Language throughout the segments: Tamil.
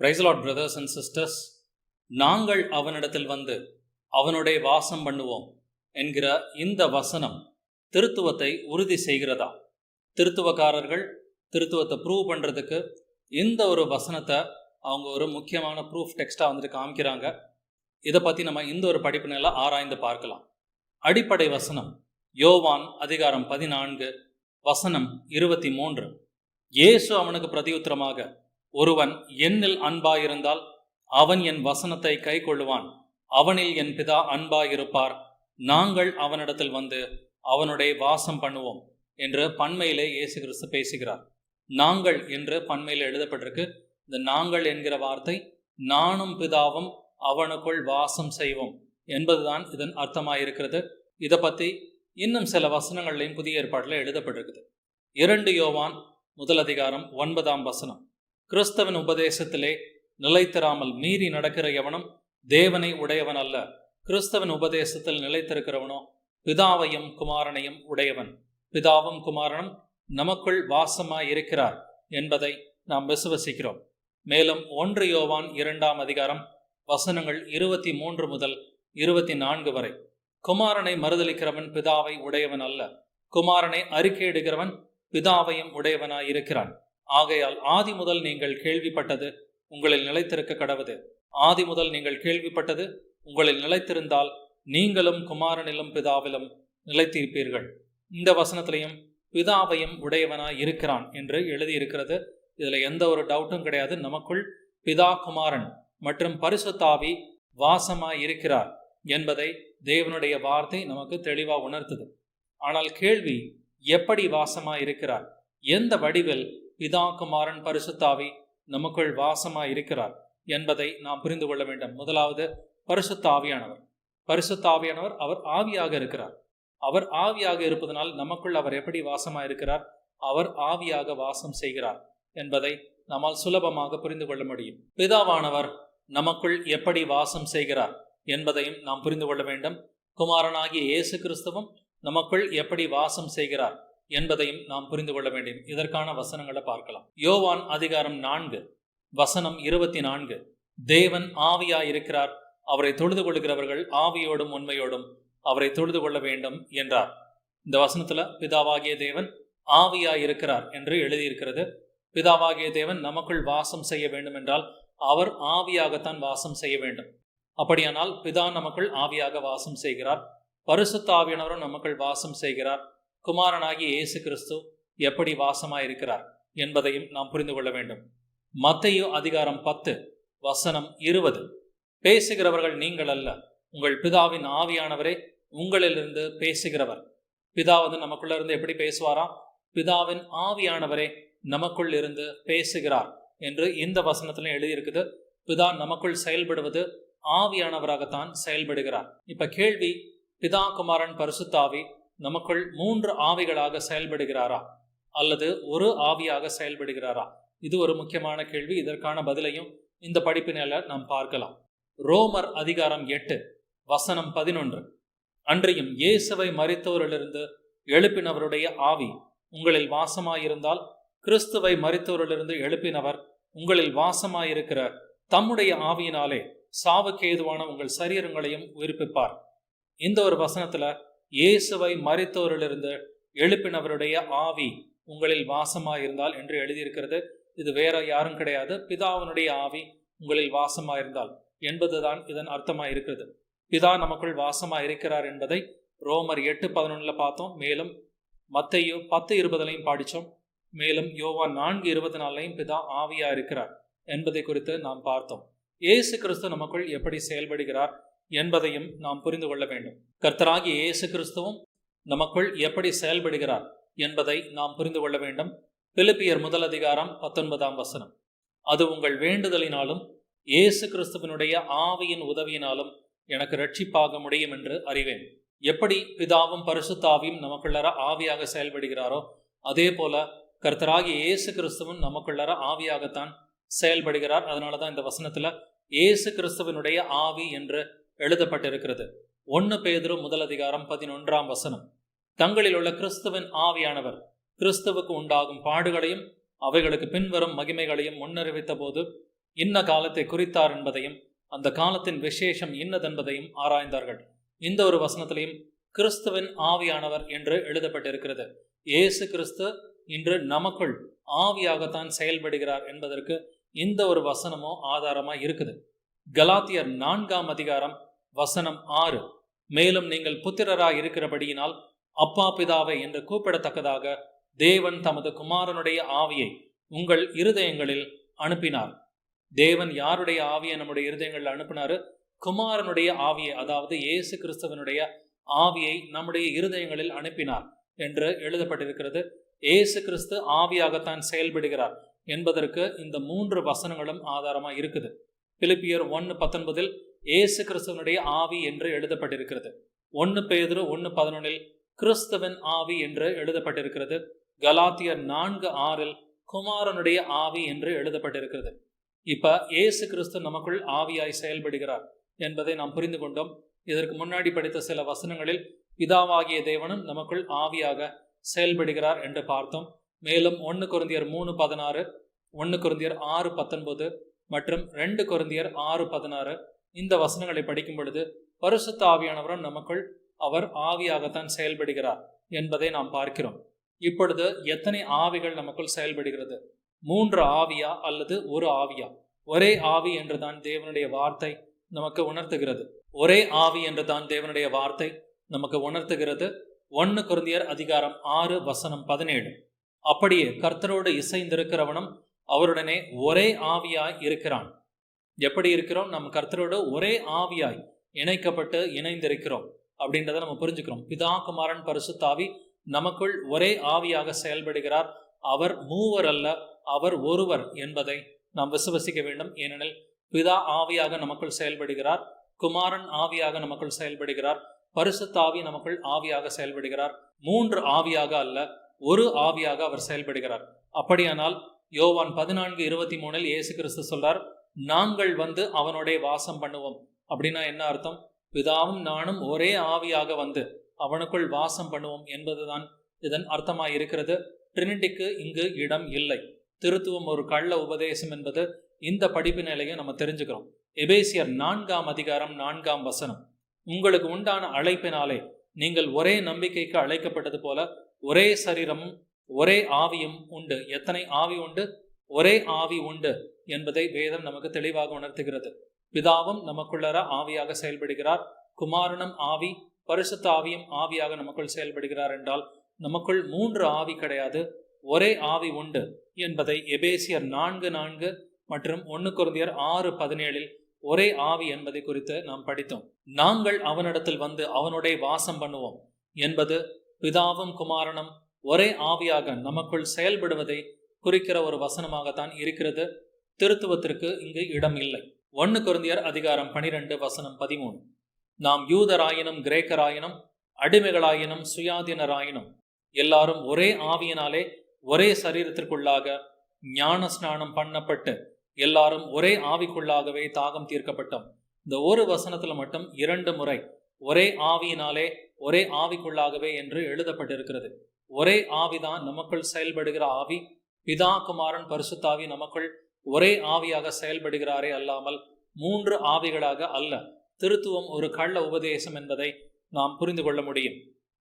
பிரைஸ்லாட் பிரதர்ஸ் அண்ட் சிஸ்டர்ஸ் நாங்கள் அவனிடத்தில் வந்து அவனுடைய வாசம் பண்ணுவோம் என்கிற இந்த வசனம் திருத்துவத்தை உறுதி செய்கிறதா? திருத்துவக்காரர்கள் திருத்துவத்தை ப்ரூவ் பண்ணுறதுக்கு இந்த ஒரு வசனத்தை அவங்க ஒரு முக்கியமான ப்ரூஃப் டெக்ஸ்ட்டாக வந்துட்டு காமிக்கிறாங்க. இதை பற்றி நம்ம இந்த ஒரு படிப்பினையில ஆராய்ந்து பார்க்கலாம். அடிப்படை வசனம் யோவான் அதிகாரம் பதினான்கு வசனம் இருபத்தி மூன்று. இயேசு அவனுக்கு பிரதியுத்தரமாக ஒருவன் என்னில் அன்பாயிருந்தால் அவன் என் வசனத்தை கை கொள்ளுவான் அவனில் என் பிதா அன்பாயிருப்பார். நாங்கள் அவனிடத்தில் வந்து அவனுடைய வாசம் பண்ணுவோம் என்று பண்மையிலே இயேசு கிறிஸ்து பேசுகிறார். நாங்கள் என்று பன்மையில் எழுதப்பட்டிருக்கு. இந்த நாங்கள் என்கிற வார்த்தை நானும் பிதாவும் அவனுக்குள் வாசம் செய்வோம் என்பதுதான் இதன் அர்த்தமாயிருக்கிறது. இதை பற்றி இன்னும் சில வசனங்கள்லையும் புதிய ஏற்பாட்டில் எழுதப்பட்டிருக்குது. இரண்டு யோவான் முதல் அதிகாரம் ஒன்பதாம் வசனம். கிறிஸ்தவன் உபதேசத்திலே நிலைத்தராமல் மீறி நடக்கிற எவனும் தேவனை உடையவன் அல்ல. கிறிஸ்தவன் உபதேசத்தில் நிலைத்திருக்கிறவனோ பிதாவையும் குமாரனையும் உடையவன். பிதாவும் குமாரனும் நமக்குள் வாசமாய் இருக்கிறார் என்பதை நாம் விசுவசிக்கிறோம். மேலும் ஒன்று யோவான் இரண்டாம் அதிகாரம் வசனங்கள் இருபத்தி மூன்று முதல் இருபத்தி நான்கு வரை. குமாரனை மறுதளிக்கிறவன் பிதாவை உடையவன் அல்ல. குமாரனை அறிக்கையிடுகிறவன் பிதாவையும் உடையவனாயிருக்கிறான் ஆகையால் ஆதி முதல் நீங்கள் கேள்விப்பட்டது உங்களில் நிலைத்திருக்க கடவுது. ஆதி முதல் நீங்கள் கேள்விப்பட்டது உங்களில் நிலைத்திருந்தால் நீங்களும் குமாரனிலும் பிதாவிலும் நிலைத்திருப்பீர்கள். இந்த வசனத்திலையும் பிதாவையும் உடையவனாய் இருக்கிறான் என்று எழுதியிருக்கிறது. இதில் எந்த ஒரு டவுட்டும் கிடையாது. நமக்குள் பிதா குமாரன் மற்றும் பரிசுத்தாவி வாசமாய் இருக்கிறார் என்பதை தேவனுடைய வார்த்தை நமக்கு தெளிவாக உணர்த்துது. ஆனால் கேள்வி எப்படி வாசமாய் இருக்கிறார்? எந்த வடிவில் பிதா குமாரன் பரிசுத்தாவி நமக்குள் வாசமாய் இருக்கிறார் என்பதை நாம் புரிந்து கொள்ள வேண்டும். முதலாவது பரிசுத்தாவியானவர். பரிசுத்தாவியானவர் அவர் ஆவியாக இருக்கிறார். அவர் ஆவியாக இருப்பதனால் நமக்குள் அவர் எப்படி வாசமாக இருக்கிறார்? அவர் ஆவியாக வாசம் செய்கிறார் என்பதை நம்மால் சுலபமாக புரிந்து கொள்ள முடியும். பிதாவானவர் நமக்குள் எப்படி வாசம் செய்கிறார் என்பதையும் நாம் புரிந்து கொள்ள வேண்டும். குமாரனாகிய இயேசு கிறிஸ்துவும் நமக்குள் எப்படி வாசம் செய்கிறார்? என்பதையும் நாம் புரிந்து கொள்ள வேண்டும். இதற்கான வசனங்களை பார்க்கலாம். யோவான் அதிகாரம் நான்கு வசனம் இருபத்தி நான்கு. தேவன் ஆவியா இருக்கிறார் அவரை தொழுது கொள்கிறவர்கள் ஆவியோடும் உண்மையோடும் அவரை தொழுது கொள்ள வேண்டும் என்றார். இந்த வசனத்துல பிதாவாகிய தேவன் ஆவியா இருக்கிறார் என்று எழுதியிருக்கிறது. பிதாவாகிய தேவன் நமக்குள் வாசம் செய்ய வேண்டும் என்றால் அவர் ஆவியாகத்தான் வாசம் செய்ய வேண்டும். அப்படியானால் பிதா நமக்குள் ஆவியாக வாசம் செய்கிறார். பரிசுத்த ஆவியானவரும் நமக்குள் வாசம் செய்கிறார். குமாரனாகிய இயேசு கிறிஸ்து எப்படி வாசமாய் இருக்கிறார் என்பதையும் நாம் புரிந்து கொள்ள வேண்டும். மத்தையோ அதிகாரம் பத்து வசனம் இருபது. பேசுகிறவர்கள் நீங்கள் அல்ல உங்கள் பிதாவின் ஆவியானவரே உங்களிலிருந்து பேசுகிறவர். பிதா வந்து நமக்குள்ள இருந்து எப்படி பேசுவாரா பிதாவின் ஆவியானவரே நமக்குள் இருந்து பேசுகிறார் என்று இந்த வசனத்திலும் எழுதியிருக்குது. பிதா நமக்குள் செயல்படுவது ஆவியானவராகத்தான் செயல்படுகிறார். இப்ப கேள்வி பிதா குமாரன் பரிசுத்தாவி நமக்குள் மூன்று ஆவிகளாக செயல்படுகிறாரா? அல்லது ஒரு ஆவியாக செயல்படுகிறாரா? இது ஒரு முக்கியமான கேள்வி. இதற்கான பதிலையும் இந்த படிப்பினால நாம் பார்க்கலாம். ரோமர் அதிகாரம் எட்டு வசனம் பதினொன்று. அன்றையும் இயேசுவை மறித்தோரிலிருந்து எழுப்பினவருடைய ஆவி உங்களில் வாசமாயிருந்தால் கிறிஸ்துவை மறித்தோரிலிருந்து எழுப்பினவர் உங்களில் வாசமாயிருக்கிற தம்முடைய ஆவியினாலே சாவுக்கு ஏதுவான உங்கள் சரீரங்களையும் உயிர்ப்பிப்பார். இந்த ஒரு வசனத்துல இயேசுவை மறித்தோரிலிருந்து எழுப்பினவருடைய ஆவி உங்களில் வாசமாயிருந்தால் என்று எழுதியிருக்கிறது. இது வேற யாரும் கிடையாது. பிதாவினுடைய ஆவி உங்களில் வாசமாயிருந்தால் என்பதுதான் இதன் அர்த்தமாயிருக்கிறது. பிதா நமக்குள் வாசமா இருக்கிறார் என்பதை ரோமர் எட்டு பதினொன்னுல பார்த்தோம். மேலும் மத்தையோ பத்து இருபதுலையும் படித்தோம் மேலும் யோவா நான்கு இருபத்தி நாலுலையும் பிதா ஆவியா இருக்கிறார் என்பதை குறித்து நாம் பார்த்தோம். இயேசு கிறிஸ்து நமக்குள் எப்படி செயல்படுகிறார்? என்பதையும் நாம் புரிந்து கொள்ள வேண்டும். கர்த்தராகிய இயேசு கிறிஸ்துவும் நமக்குள் எப்படி செயல்படுகிறார் என்பதை நாம் புரிந்து கொள்ள வேண்டும். பிலிப்பியர் முதல் அதிகாரம் பத்தொன்பதாம் வசனம். அது உங்கள் வேண்டுதலினாலும் இயேசு கிறிஸ்துவனுடைய ஆவியின் உதவியினாலும் எனக்கு ரட்சிப்பாக முடியும் என்று அறிவேன். எப்படி பிதாவும் பரிசுத்தாவியும் நமக்குள்ளர ஆவியாக செயல்படுகிறாரோ அதே போல கர்த்தராகிய இயேசு கிறிஸ்துவன் நமக்குள்ளர ஆவியாகத்தான் செயல்படுகிறார். அதனால தான் இந்த வசனத்துல இயேசு கிறிஸ்துவனுடைய ஆவி என்று எழுதப்பட்டிருக்கிறது. ஒன்னு பேதுரு முதல் அதிகாரம் பதினொன்றாம் வசனம். தங்களில் உள்ள கிறிஸ்துவின் ஆவியானவர் கிறிஸ்துவுக்கு உண்டாகும் பாடுகளையும் அவைகளுக்கு பின்வரும் மகிமைகளையும் முன்னறிவித்த போது இன்ன காலத்தை குறித்தார் என்பதையும் அந்த காலத்தின் விசேஷம் இன்னதென்பதையும் ஆராய்ந்தார்கள். இந்த ஒரு வசனத்திலையும் கிறிஸ்துவின் ஆவியானவர் என்று எழுதப்பட்டிருக்கிறது. இயேசு கிறிஸ்து இன்று நமக்குள் ஆவியாகத்தான் செயல்படுகிறார் என்பதற்கு இந்த ஒரு வசனமோ ஆதாரமாக இருக்குது. கலாத்தியர் நான்காம் அதிகாரம் வசனம் ஆறு. மேலும் நீங்கள் புத்திரராய் இருக்கிறபடியினால் அப்பா பிதாவை என்று கூப்பிடத்தக்கதாக தேவன் தமது குமாரனுடைய ஆவியை உங்கள் இருதயங்களில் அனுப்பினார். தேவன் யாருடைய ஆவியை நம்முடைய இருதயங்களில் அனுப்பினாரு? குமாரனுடைய ஆவியை அதாவது இயேசு கிறிஸ்துவனுடைய ஆவியை நம்முடைய இருதயங்களில் அனுப்பினார் என்று எழுதப்பட்டிருக்கிறது. இயேசு கிறிஸ்து ஆவியாகத்தான் செயல்படுகிறார் என்பதற்கு இந்த மூன்று வசனங்களும் ஆதாரமாக இருக்குது. பிலிப்பியர் ஒன்று பத்தொன்பதில் இயேசு கிறிஸ்துவனுடைய ஆவி என்று எழுதப்பட்டிருக்கிறது. ஒன்று பேதுரு ஒன்று பதினொன்னில் கிறிஸ்தவன் ஆவி என்று எழுதப்பட்டிருக்கிறது. கலாத்தியர் நான்கு ஆறில் குமாரனுடைய ஆவி என்று எழுதப்பட்டிருக்கிறது. இப்ப இயேசு கிறிஸ்து நமக்குள் ஆவியாய் செயல்படுகிறார் என்பதை நாம் புரிந்து கொண்டோம். இதற்கு முன்னாடி படித்த சில வசனங்களில் பிதாவாகிய தேவனும் நமக்குள் ஆவியாக செயல்படுகிறார் என்று பார்த்தோம். மேலும் ஒன்று குருந்தியர் மூணு பதினாறு ஒன்று குருந்தியர் ஆறு பத்தொன்பது மற்றும் ரெண்டு குருந்தியர் ஆறு பதினாறு. இந்த வசனங்களை படிக்கும் பொழுது பரிசுத்த ஆவியானவரும் நமக்குள் அவர் ஆவியாகத்தான் செயல்படுகிறார் என்பதை நாம் பார்க்கிறோம். இப்பொழுது எத்தனை ஆவிகள் நமக்குள் செயல்படுகிறது? மூன்று ஆவியா அல்லது ஒரு ஆவியா? ஒரே ஆவி என்றுதான் தேவனுடைய வார்த்தை நமக்கு உணர்த்துகிறது. ஒரே ஆவி என்றுதான் தேவனுடைய வார்த்தை நமக்கு உணர்த்துகிறது. ஒன்னு குருந்தியர் அதிகாரம் ஆறு வசனம் பதினேழு. அப்படியே கர்த்தரோடு இசைந்திருக்கிறவனும் அவருடனே ஒரே ஆவியாய் இருக்கிறான். எப்படி இருக்கிறோம்? நம்ம கர்த்தரோட ஒரே ஆவியாய் இணைக்கப்பட்டு இணைந்திருக்கிறோம் அப்படின்றத நம்ம புரிஞ்சுக்கிறோம். பிதா குமாரன் பரிசுத்தாவி நமக்குள் ஒரே ஆவியாக செயல்படுகிறார். அவர் மூவர் அல்ல அவர் ஒருவர் என்பதை நாம் விசுவசிக்க வேண்டும். ஏனெனில் பிதா ஆவியாக நமக்குள் செயல்படுகிறார் குமாரன் ஆவியாக நமக்குள் செயல்படுகிறார் பரிசுத்தாவி நமக்குள் ஆவியாக செயல்படுகிறார். மூன்று ஆவியாக அல்ல ஒரு ஆவியாக அவர் செயல்படுகிறார். அப்படியானால் யோவான் பதினான்கு இருபத்தி மூணில் இயேசு கிறிஸ்து சொல்றார் நாங்கள் வந்து அவனுடைய வாசம் பண்ணுவோம். அப்படின்னா என்ன அர்த்தம்? பிதாவும் நானும் ஒரே ஆவியாக வந்து அவனுக்குள் வாசம் பண்ணுவோம் என்பதுதான் இதன் அர்த்தமாக இருக்கிறது. ட்ரினிட்டிக்கு இங்கு இடம் இல்லை. திருத்துவம் ஒரு கள்ள உபதேசம் என்பது இந்த படிப்பு நிலையை நம்ம தெரிஞ்சுக்கிறோம். எபேசியர் நான்காம் அதிகாரம் நான்காம் வசனம். உங்களுக்கு உண்டான அழைப்பினாலே நீங்கள் ஒரே நம்பிக்கைக்கு அழைக்கப்பட்டது போல ஒரே சரீரமும் ஒரே ஆவியும் உண்டு. எத்தனை ஆவி உண்டு? ஒரே ஆவி உண்டு என்பதை வேதம் நமக்கு தெளிவாக உணர்த்துகிறது. பிதாவும் நமக்குள்ளர ஆவியாக செயல்படுகிறார். குமாரனும் ஆவி பரிசுத்த ஆவியும் ஆவியாக நமக்குள் செயல்படுகிறார் என்றால் நமக்குள் மூன்று ஆவி கிடையாது ஒரே ஆவி உண்டு என்பதை எபேசியர் நான்கு நான்கு மற்றும் ஒன்னு குருந்தியர் ஆறு பதினேழில் ஒரே ஆவி என்பதை குறித்து நாம் படித்தோம். நாங்கள் அவனிடத்தில் வந்து அவனுடைய வாசம் பண்ணுவோம் என்பது பிதாவும் குமாரனும் ஒரே ஆவியாக நமக்குள் செயல்படுவதை குறிக்கிற ஒரு வசனமாகத்தான் இருக்கிறது. திருத்துவத்திற்கு இங்கு இடம் இல்லை ஒன்னு குருந்தியர் அதிகாரம் பனிரெண்டு வசனம் பதிமூணு. நாம் யூதராயினும் கிரேக்கராயினும் அடிமைகளாயினும் சுயாதீனராயினும் எல்லாரும் ஒரே ஆவியினாலே ஒரே சரீரத்திற்குள்ளாக ஞான ஸ்நானம் பண்ணப்பட்டு எல்லாரும் ஒரே ஆவிக்குள்ளாகவே தாகம் தீர்க்கப்பட்டோம். இந்த ஒரு வசனத்துல மட்டும் இரண்டு முறை ஒரே ஆவியினாலே ஒரே ஆவிக்குள்ளாகவே என்று எழுதப்பட்டிருக்கிறது. ஒரே ஆவிதான் நமக்குள் செயல்படுகிற ஆவி பிதா குமாரன் பரிசுத்தாவி நமக்குள் ஒரே ஆவியாக செயல்படுகிறாரே அல்லாமல் மூன்று ஆவிகளாக அல்ல. திருத்துவம் ஒரு கள்ள உபதேசம் என்பதை நாம் புரிந்து கொள்ள முடியும்.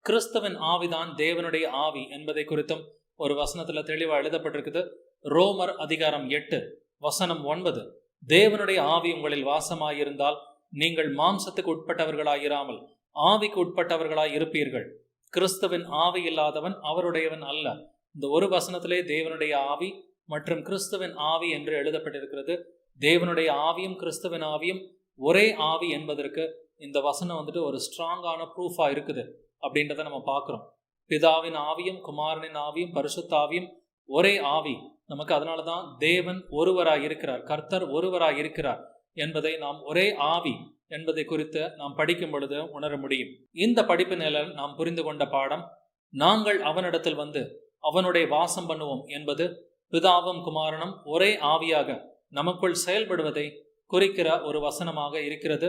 கிறிஸ்தவன் ஆவிதான் தேவனுடைய ஆவி என்பதை குறித்தும் ஒரு வசனத்துல தெளிவா எழுதப்பட்டிருக்குது. ரோமர் அதிகாரம் எட்டு வசனம் ஒன்பது. தேவனுடைய ஆவி உங்களில் வாசமாயிருந்தால் நீங்கள் மாம்சத்துக்கு உட்பட்டவர்களாயிராமல் ஆவிக்கு உட்பட்டவர்களாய் இருப்பீர்கள் கிறிஸ்தவின் ஆவி இல்லாதவன் அவருடையவன் அல்ல. இந்த ஒரு வசனத்திலே தேவனுடைய ஆவி மற்றும் கிறிஸ்துவின் ஆவி என்று எழுதப்பட்டிருக்கிறது. தேவனுடைய ஆவியும் கிறிஸ்துவின் ஆவியும் ஒரே ஆவி என்பதற்கு இந்த வசனம் வந்துட்டு ஒரு ஸ்ட்ராங்கான ப்ரூஃபாக இருக்குது அப்படின்றத நம்ம பார்க்குறோம். பிதாவின் ஆவியும் குமாரனின் ஆவியும் பரிசுத்த ஆவியும் ஒரே ஆவி. நமக்கு அதனால தான் தேவன் ஒருவராக இருக்கிறார் கர்த்தர் ஒருவராக இருக்கிறார் என்பதை நாம் ஒரே ஆவி என்பதை குறித்து நாம் படிக்கும் பொழுது உணர முடியும். இந்த படிப்பு நிலையில் நாம் புரிந்து கொண்ட பாடம் நாங்கள் அவனிடத்தில் வந்து அவனுடைய வாசம் பண்ணுவோம் என்பது பிதாவும் குமாரனும் ஒரே ஆவியாக நமக்குள் செயல்படுவதை குறிக்கிற ஒரு வசனமாக இருக்கிறது.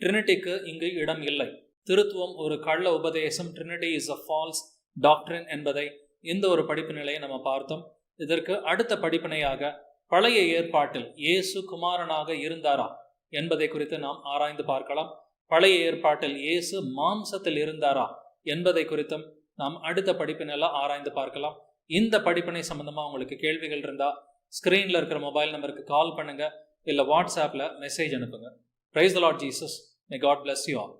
ட்ரினிட்டிக்கு இங்கு இடம் இல்லை. திருத்துவம் ஒரு கள்ள உபதேசம். ட்ரினிட்டி இஸ் அ ஃபால்ஸ் டாக்டரின் என்பதை இந்த ஒரு படிப்பு நிலையை நம்ம பார்த்தோம். இதற்கு அடுத்த படிப்பினையாக பழைய ஏற்பாட்டில் இயேசு குமாரனாக இருந்தாரா என்பதை குறித்து நாம் ஆராய்ந்து பார்க்கலாம். பழைய ஏற்பாட்டில் இயேசு மாம்சத்தில் இருந்தாரா என்பதை குறித்தும் நாம் அடுத்த படிப்பினெல்லாம் ஆராய்ந்து பார்க்கலாம். இந்த படிப்பினை சம்பந்தமா உங்களுக்கு கேள்விகள் இருந்தா ஸ்கிரீன்ல இருக்கிற மொபைல் நம்பருக்கு கால் பண்ணுங்க. இல்ல வாட்ஸ்அப்ல மெசேஜ் அனுப்புங்க. Praise Lord Jesus may God bless you all